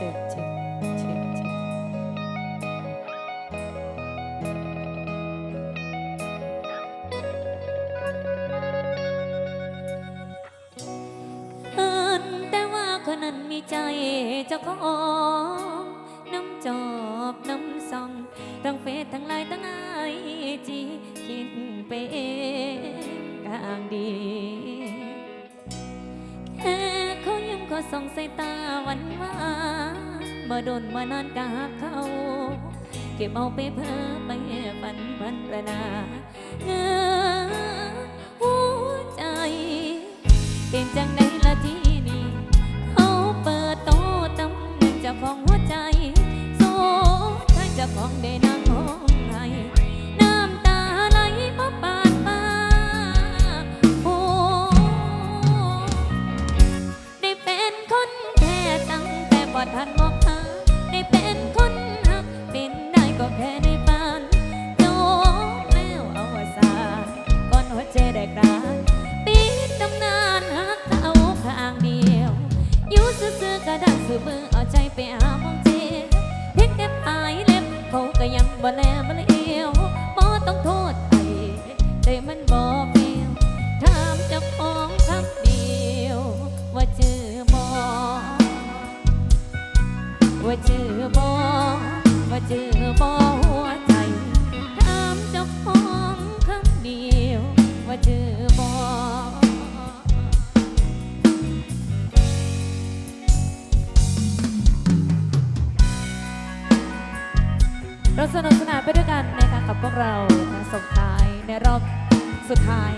ช็คเช็คเช็คเช็คเอินแต่ว่าคนนั้นมีใจเจ้าของน้ำจอบน้ำซองทั้งเฟซทั้งไลน์ทั้งไอจีคิดไปเองกลางดี ส่องสายตาวันวานมาโดนมานานกาเขา เก็บเอาไปเพ้อไปฝันพันประนาเงือหัวใจเป็นจังใดละที่นี่เขาเปิดโตตำแหน่งเจ้าของหัวใจโซ่ใช้เจ้าของได้นางห้องไห้น้ ๆก็ดังสือมือเอาใจไปหามองเจเพียงแต่ปลายเล็บเขาก็ยังบ่แลบ่เลี้ เราสนุกสนานไปด้วยกันนะคะกับพวกเรานะส่งท้ายในรอบสุดท้าย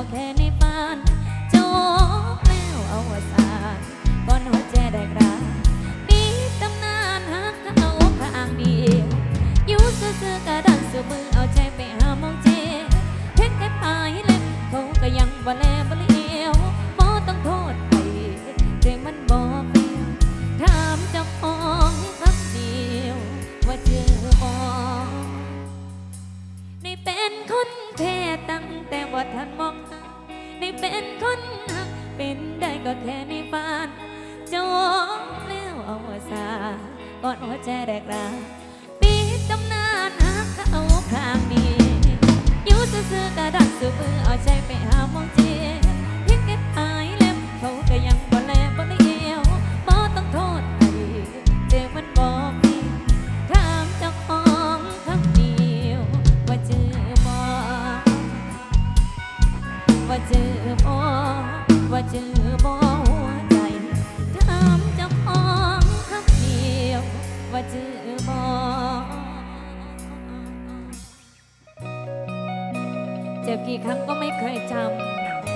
ก็แค่ในฝันจบแล้วเอาวสานก่อนหัวใจได้กลางมีตำนานหักเขาข้างเดียวอยู่ซื่อๆก็ดันสือมือเอาใจไปหามองเจเพียงแค่ปลายเล็บเขาก็ยังบ่แลบ่เลี้ยวบ่ต้องโทษใครแต่มันบ่เปลี่ยวถามเจ้าของคำเดียวว่าเจอบ่ได้เป็นคนแค่ตั้งแต่ว่าทันมอง ได้เป็นคนหักเป็นได้ก็แค่ในฝันจะวงแล้วเอาสาก่อนหัวใจแดกราปิดตำนานหักเขาข้างนี้อยู่ซื่อๆก็ดักสือมือเอาใจ ว่าเจอบ่ว่าเจอบ่หัวใจถามเจ้าของคำเดียวว่าเจอบ่เจ็บกี่ครั้งก็ไม่เคยจ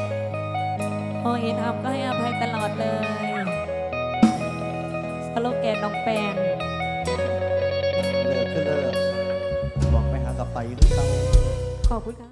ำพอเห็นทำก็ให้อภัยตลอดเลยสโลแกนน้องแปงเลิกคือเลิกบอกไปหากลับไปคือเก่าขอบคุณค่ะ